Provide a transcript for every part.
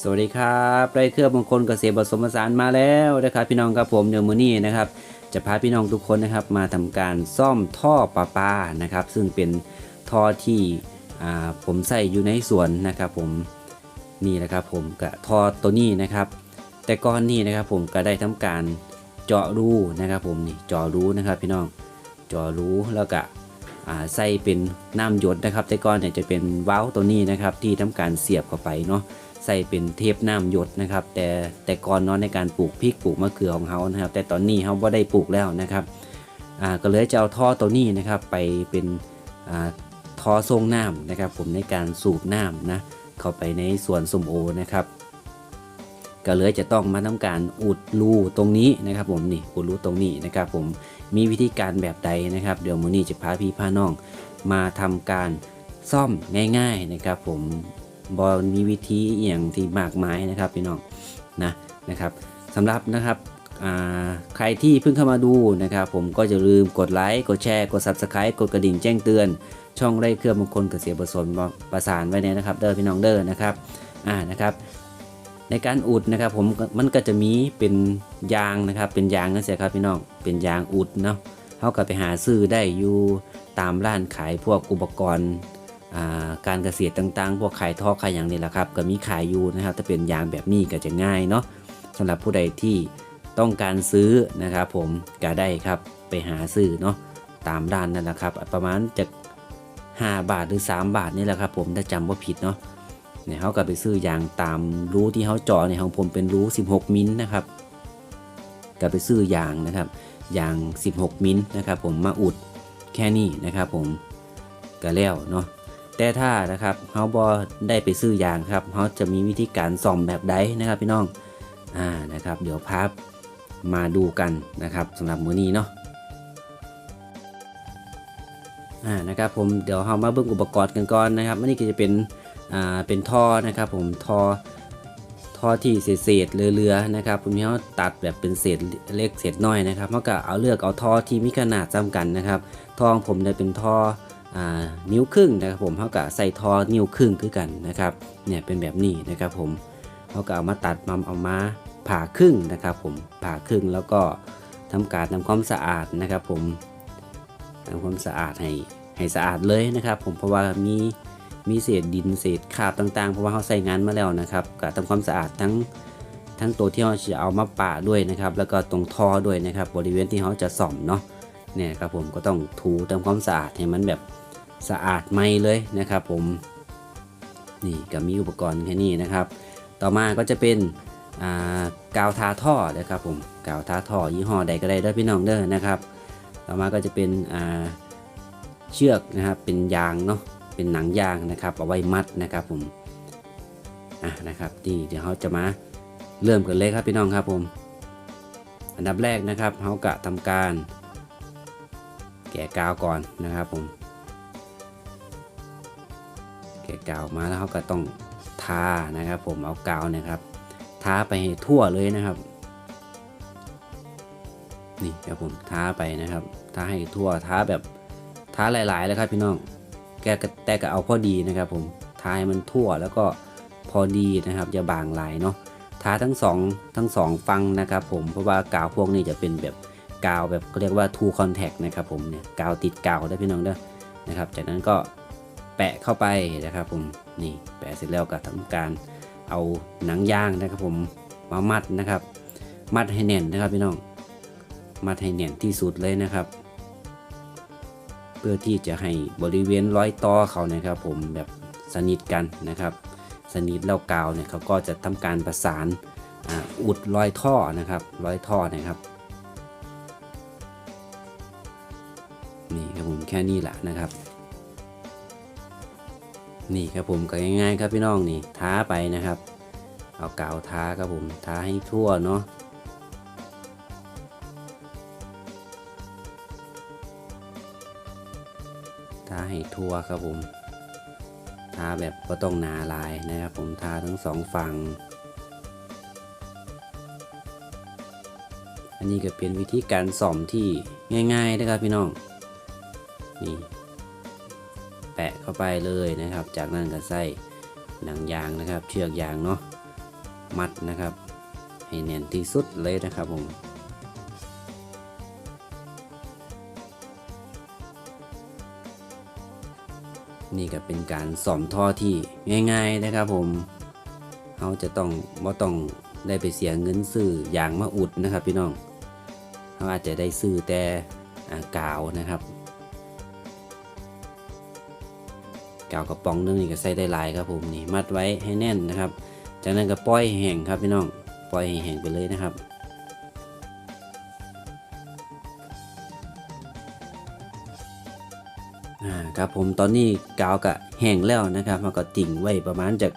สวัสดีครับได้เครืองมงคลเกษตรผสมผสานมาแล้วนะครับพี่น้องครับผมเดี๋ยวมือนี้นะครับจะพาพี่น้องทุกคนนะครับมาทำการซ่อมท่อประปานะครับ ซึ่งเป็นท่อที่อ่าผมใส่อยู่ในสวนนะครับ ผมนี่แหละครับผมกับท่อตัวนี้นะครับ แต่ก้อนนี้นะครับผมก็ได้ทำการเจาะรูนะครับ ผมนี่เจาะรูนะครับ พี่น้องเจาะรูแล้วก็ ใส่เป็นน้ำหยดนะครับ แต่ก้อนเนี่ยจะเป็นเว้าล์วตัวนี้นะครับที่ทำการเสียบเข้าไปเนาะใส่เป็นเทปน้ำหยดนะครับ แต่แต่ก่อนเนาะในการปลูกพริกปลูกมะเขือของเขานะครับ แต่ตอนนี้เขาบ่ได้ปลูกแล้วนะครับก็เลยจะเอาท่อตัวนี้นะครับไปเป็นท่อทรงน้ำนะครับ ผมในการสูบน้ำนะเข้าไปในสวนสมโอนะครับก็เลยจะต้องมาทำการอุดรูตรงนี้นะครับ ผมนี่อุดรูตรงนี้นะครับ ผม มีวิธีการแบบใดนะครับ เดี๋ยวมูนี่จะพาพี่พาน้อง มาทำการซ่อมง่าย ๆนะครับ ผมบอมีวิธีอย่างที่มากมายนะครับพี่น้องนะนะครับสำหรับนะครับใครที่เพิ่งเข้ามาดูนะครับ ผมก็จะลืมกดไลค์กดแชร์กด Subscribe กดกระดิ่งแจ้งเตือน ช่องไร่เครือมงคลเกษตรผสมประสานไว้เนี่ยนะครับเด้อพี่น้องเด้อนะครับอ่านะครับ ในการอุดนะครับผมมันก็จะมีเป็นยางนะครับ เป็นยางนั่นเสียครับพี่น้องเป็นยางอุดเนาะเขาก็ไปหาซื้อได้อยู่ตามร้านขายพวกอุปกรณ์าการเกษตรต่างๆ พวกขายท่อขายอย่างนี้แหละครับ ก็มีขายอยู่นะครับถ้าเป็นยางแบบนี้ก็จะง่ายเนาะสำหรับผู้ใดที่ต้องการซื้อนะครับ ผมก็ได้ครับไปหาซื้อเนาะตามร้านนั่นแหละครับ ประมาณจาก5บาทหรือ 3 บาทนี่แหละครับ ผมถ้าจำว่าผิดเนาะ เนี่ยเขาก็ไปซื้อยางตามรูที่เขาเจาะในของผมเป็นรู16 มิลนะครับก็ไปซื้อยางนะครับยาง 16 มิลนะครับ ผมมาอุดแค่นี้นะครับ ผมก็แล้วเนาะแต่ถ้านะครับเขาบอได้ไปซื้อยางครับเขาจะมีวิธีการซ่อมแบบใดนะครับพี่น้องอ่านะครับ เดี๋ยวพาพมาดูกันนะครับสำหรับมื้อนี้เนาะอ่านะครับผมเดี๋ยวเรามาเบิ่งอุปกรณ์กันก่อนนะครับอันนี้ก็จะเป็น เป็นท่อนะครับผมท่อท่อที่เศษเศษๆเรือๆนะครับผมเขาตัดแบบเป็นเศษเล็กเศษน้อยนะครับเขาก็เอาเลือกเอาท่อที่มีขนาดจำกันนะครับท่อของผมเนี่ยเป็นท่อนิ้วครึ่งนะครับผมเขาก็ใส่ทอนิ้วครึ่งคือกันนะครับเนี่ยเป็นแบบนี้นะครับผมเขาก็เอามาตัดมาเอามาผ่าครึ่งนะครับผมผ่าครึ่งแล้วก็ทำการทำความสะอาดนะครับผมทำความสะอาดให้ให้สะอาดเลยนะครับ ผมเพราะว่ามี มีเศษดินเศษคราบต่างๆ เพราะว่าเขาใส่งานมาแล้วนะครับก็ทำความสะอาดทั้งทั้งตัวที่เราจะเอามาปะด้วยนะครับ แล้วก็ตรงท่อด้วยนะครับ บริเวณที่เขาจะส่อมเนาะเนี่ยครับผมก็ต้องถูทำความสะอาดให้มันแบบสะอาดไม่เลยนะครับผมนี่ก็มีอุปกรณ์แค่นี้นะครับ ต่อมาก็จะเป็นกาวทาท่อนะครับผมกาวทาท่อยี่ห้อใดก็ได้ด้อพี่น้องเด้อนะครับ ต่อมาก็จะเป็นเชือกนะครับเป็นยางเนาะ เป็นหนังยางนะครับเอาไว้มัดนะครับผมอะนะครับนี่เดี๋ยวเขาจะมาเริ่มกันเลยครับพี่น้องครับผม อันดับแรกนะครับเขากะทำการ แกะกาวก่อนนะครับผม แกะกาวมาแล้วเขาก็ต้องทานะครับ ผมเอากาวนะครับทาไปทั่วเลยนะครับนี่ครับผมทาไปนะครับทาให้ทั่วทาแบบทาหลายๆเลยครับพี่น้อง แกก็แต่ก็เอาพอดีนะครับผมทาให้มันทั่วแล้วก็พอดีนะครับอย่าบางลายเนาะทาทั้งสองทั้งสองฟังนะครับผมเพราะว่ากาวพวกนี้จะเป็นแบบกาวแบบเขาเรียกว่า two contact นะครับผมเนี่ยกาวติดกาวได้พี่น้องเด้อนะครับ จากนั้นก็แปะเข้าไปนะครับผมนี่แปะเสร็จแล้วก็ทำการเอาหนังยางนะครับผมมามัดนะครับ มัดให้แน่นนะครับพี่น้อง มัดให้แน่นที่สุดเลยนะครับ เพื่อที่จะให้บริเวณร้อยต่อเขานะครับ ผมแบบสนิทกันนะครับ สนิทแล้วกาวเนี่ยเขาก็จะทำการประสานอ,อุดรอยท่อนะครับรอยท่อนะครับนี่ครับผมแค่นี้แหละนะครับ นี่ครับผมก็ง่ายๆครับพี่น้องนี่ท้าไปนะครับ เอากาวท้าครับผมท้าให้ทั่วเนาะ ทาให้ทั่วครับผมทาแบบก็ต้องหนาลายนะครับผมทาทั้งสองฝั่ง อันนี้ก็เป็นวิธีการส่อมที่ง่ายๆนะครับพี่น้อง นี่ แปะเข้าไปเลยนะครับ จากนั้นก็ใส่หนังยางนะครับ เชือกยางเนาะ มัดนะครับ ให้แน่นที่สุดเลยนะครับผม นี่ก็เป็นการสอมท่อที่ง่าย ๆนะครับผมเขาจะต้องบ่ต้องได้ไปเสียเงินซื้อยางมาอุดนะครับพี่น้องเขาอาจจะได้ซื้อแต่กาวนะครับ กาวกระป๋องนึงนี่ก็ใส่ได้หลายครับผมนี่มัดไว้ให้แน่นนะครับ จากนั้นก็ปล่อยให้แห้งครับพี่น้องปล่อยให้แห้งไปเลยนะครับ อ่าครับผมตอนนี้กาวก็แห้งแล้วนะครับมันก็ติ่งไว้ประมาณจาก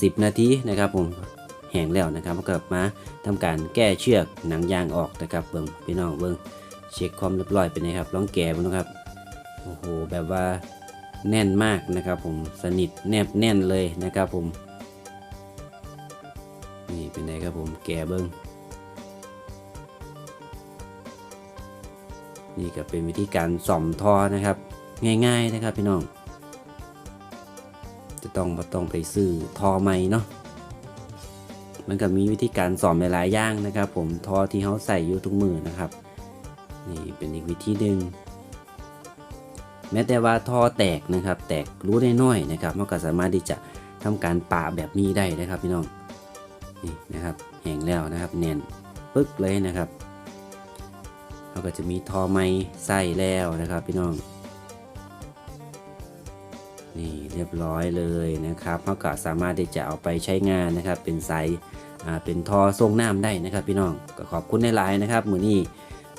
สิบนาทีนะครับผมแห้งแล้วนะครับมันก็มาทำการแก้เชือกหนังยางออกนะครับเบิ่งพี่น้องเบิ่งเช็คความเรียบร้อยเป็นไงครับลองแกะมันนะครับโอ้โหแบบว่าแน่นมากนะครับผมสนิทแนบแน่นเลยนะครับผมนี่เป็นไงครับผมแกะเบิ่งนี่ก็เป็นวิธีการส่อมท่อนะครับ ง่ายๆนะครับพี่น้อง จะต้องบ่ต้องไปซื้อทอใหม่เนาะมันก็มีวิธีการสอนหลายๆอย่างนะครับ ผมทอที่เขาใส่อยู่ทุกมือนะครับนี่เป็นอีกวิธีหนึ่งแม้แต่ว่าทอแตกนะครับ แตกรู้ได้น้อยนะครับมันก็สามารถที่จะทำการป่าแบบนี้ได้นะครับพี่น้องนี่นะครับแห้งแล้วนะครับแน่นปึ๊กเลยนะครับเราก็จะมีทอไม้ใส่แล้วนะครับพี่น้อง รียบร้อยเลยนะครับเขาก็สามารถที่จะเอาไปใช้งานนะครับ เป็นไซส์เป็นทอทรงน้ำได้นะครับ พี่น้องก็ขอบคุณในไลน์นะครับมือนี้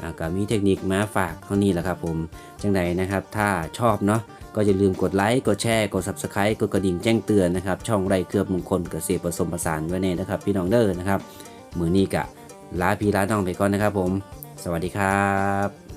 อ่ก็มีเทคนิคมาฝากเท่านี้แหละครับผมจังใดนะครับ ถ้าชอบเนาะก็อย่าลืมกดไลค์กดแชร์กด subscribe กดกระดิ่งแจ้งเตือนนะครับ ช่องไรเครือบมงคลเกษตรผสมผสานไว้ในนะครับ พี่น้องเด้อนะครับมือนี้กะลาพี่ลาน้องไปก่อนนะครับผม สวัสดีครับ